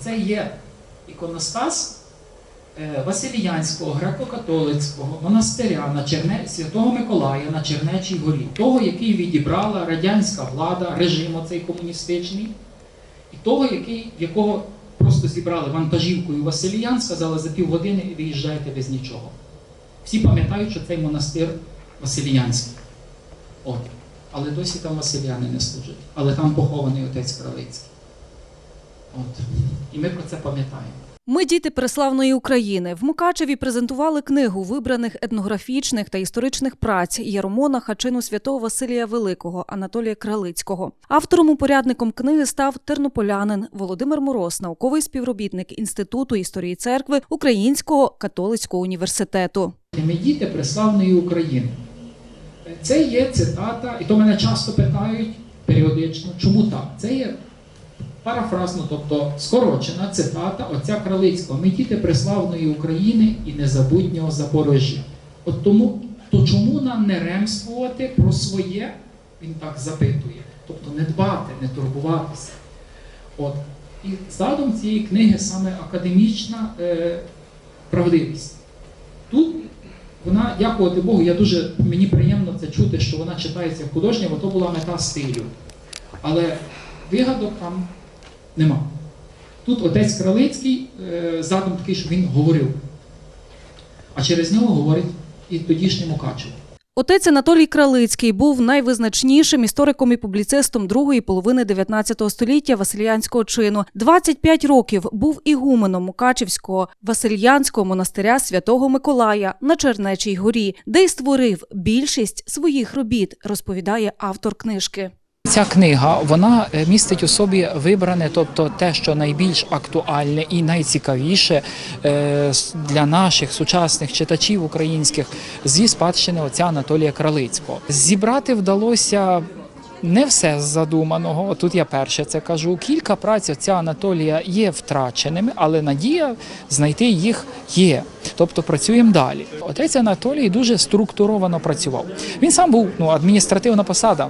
Оце є іконостас е, Василіянського греко-католицького монастиря на Черне... Святого Миколая на Чернечій горі, того, який відібрала радянська влада, режим оцей комуністичний, і того, який, якого просто зібрали вантажівкою Василіян, сказали за півгодини і виїжджаєте без нічого. Всі пам'ятають, що цей монастир Василіянський. От. Але досі там Василіяни не служать. Але там похований отець Кралицький. От. І ми про це пам'ятаємо. Ми діти преславної України. В Мукачеві презентували книгу вибраних етнографічних та історичних праць Єромона Хачину святого Василія Великого Анатолія Кралицького. Автором упорядником книги став тернополянин Володимир Мороз, науковий співробітник Інституту історії церкви Українського католицького університету. Ми діти преславної України. Це є цитата, і то мене часто питають періодично, чому так? Це є парафразно, тобто скорочена цитата отця Кралицького. Ми діти преславної України і незабутнього Запорожжя. От тому, то чому нам не ремствувати про своє, він так запитує. Тобто не дбати, не турбуватися. От. І задум цієї книги саме академічна е, правдивість. Тут вона, дякувати Богу, я дуже мені приємно це чути, що вона читається як художня, бо то була мета стилю. Але вигадок там нема. Тут отець Кралицький е, задум такий, що він говорив. А через нього говорить і тодішній Мукачев. Отець Анатолій Кралицький був найвизначнішим істориком і публіцистом другої половини 19 століття Васильянського чину. 25 років був ігуменом Мукачівського Васильянського монастиря Святого Миколая на Чернечій горі, де й створив більшість своїх робіт, розповідає автор книжки. Ця книга вона е, містить у собі вибране, тобто те, що найбільш актуальне і найцікавіше е, для наших сучасних читачів українських зі спадщини отця Анатолія Кралицького. Зібрати вдалося. Не все з задуманого. Тут я перше це кажу. Кілька праць отця Анатолія є втраченими, але надія знайти їх є. Тобто працюємо далі. Отець Анатолій дуже структуровано працював. Він сам був ну, адміністративна посада,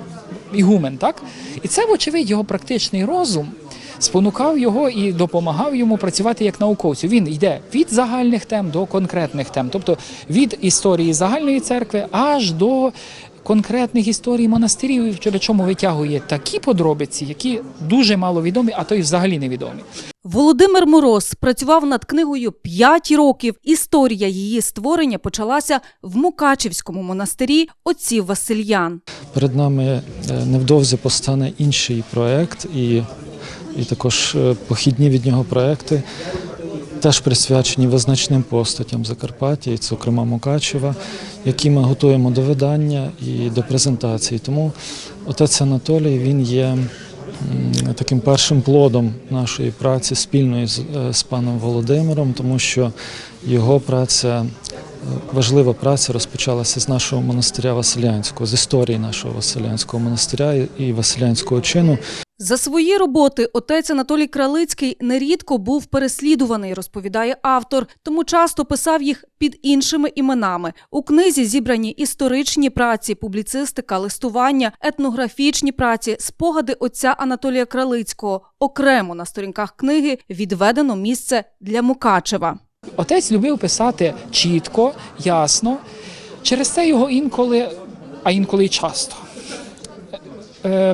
ігумен, так? І це, вочевидь, його практичний розум спонукав його і допомагав йому працювати як науковцю. Він йде від загальних тем до конкретних тем, тобто від історії загальної церкви аж до конкретних історій монастирів, і причому витягує такі подробиці, які дуже мало відомі, а то й взагалі невідомі. Володимир Мороз працював над книгою 5 років. Історія її створення почалася в Мукачівському монастирі отців Васильян. Перед нами е, невдовзі постане інший проект, і, і також е, похідні від нього проекти, теж присвячені визначним постатям Закарпаття, і, зокрема Мукачева, які ми готуємо до видання і до презентації. Тому отець Анатолій він є таким першим плодом нашої праці спільної з, е, з паном Володимиром, тому що його праця Важлива праця розпочалася з нашого монастиря Василянського, з історії нашого Василянського монастиря і Василянського чину. За свої роботи отець Анатолій Кралицький нерідко був переслідуваний, розповідає автор, тому часто писав їх під іншими іменами. У книзі зібрані історичні праці, публіцистика, листування, етнографічні праці, спогади отця Анатолія Кралицького. Окремо на сторінках книги відведено місце для Мукачева. Отець любив писати чітко, ясно. Через це його інколи, а інколи й часто,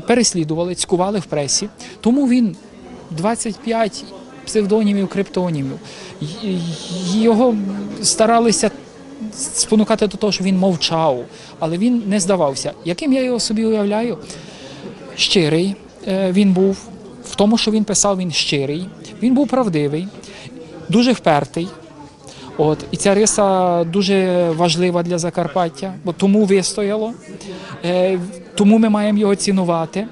переслідували, цькували в пресі. Тому він 25 псевдонімів, криптонімів. Його старалися спонукати до того, що він мовчав, але він не здавався. Яким я його собі уявляю? Щирий е, він був. В тому, що він писав, він щирий, він був правдивий, дуже впертий. От, і ця риса дуже важлива для Закарпаття, бо тому вистояло, е, тому ми маємо його цінувати.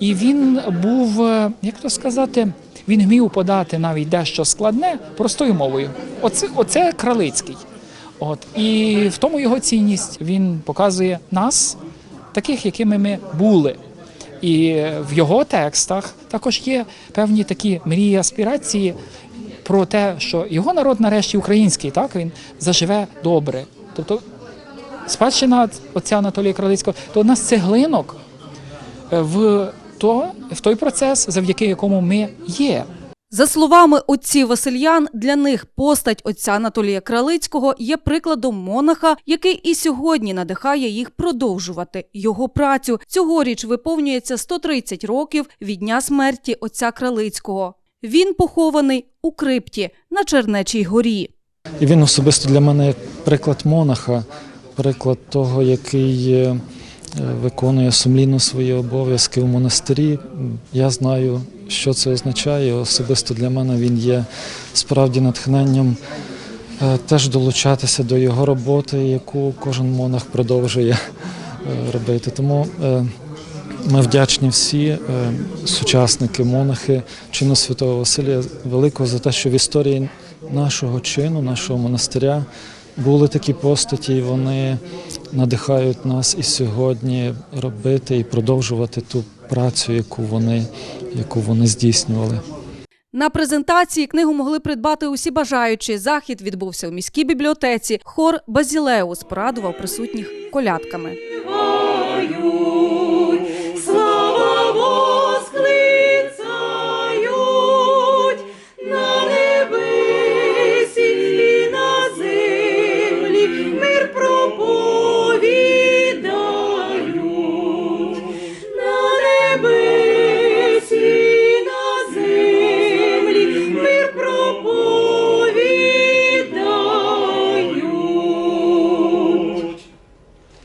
І він був, е, як то сказати, він вмів подати навіть дещо складне простою мовою. Оце, оце Кралицький. От, і в тому його цінність. Він показує нас, таких, якими ми були. І в його текстах також є певні такі мрії, аспірації про те, що його народ нарешті український, так він заживе добре. Тобто спадщина отця Анатолія Кралицького то одна з цеглинок е, в, то, в той процес, завдяки якому ми є. За словами отців Васильян, для них постать отця Анатолія Кралицького є прикладом монаха, який і сьогодні надихає їх продовжувати його працю. Цьогоріч виповнюється 130 років від дня смерті отця Кралицького. Він похований у крипті на Чернечій горі. Він особисто для мене приклад монаха, приклад того, який е, виконує сумлінно свої обов'язки в монастирі. Я знаю, що це означає. Особисто для мене він є справді натхненням е, теж долучатися до його роботи, яку кожен монах продовжує е, робити. Тому ми вдячні всі е, сучасники, монахи чину святого Василія Великого за те, що в історії нашого чину, нашого монастиря були такі постаті, і вони надихають нас і сьогодні робити і продовжувати ту працю, яку вони, яку вони здійснювали. На презентації книгу могли придбати усі бажаючі. Захід відбувся у міській бібліотеці. Хор Базілеус порадував присутніх колядками.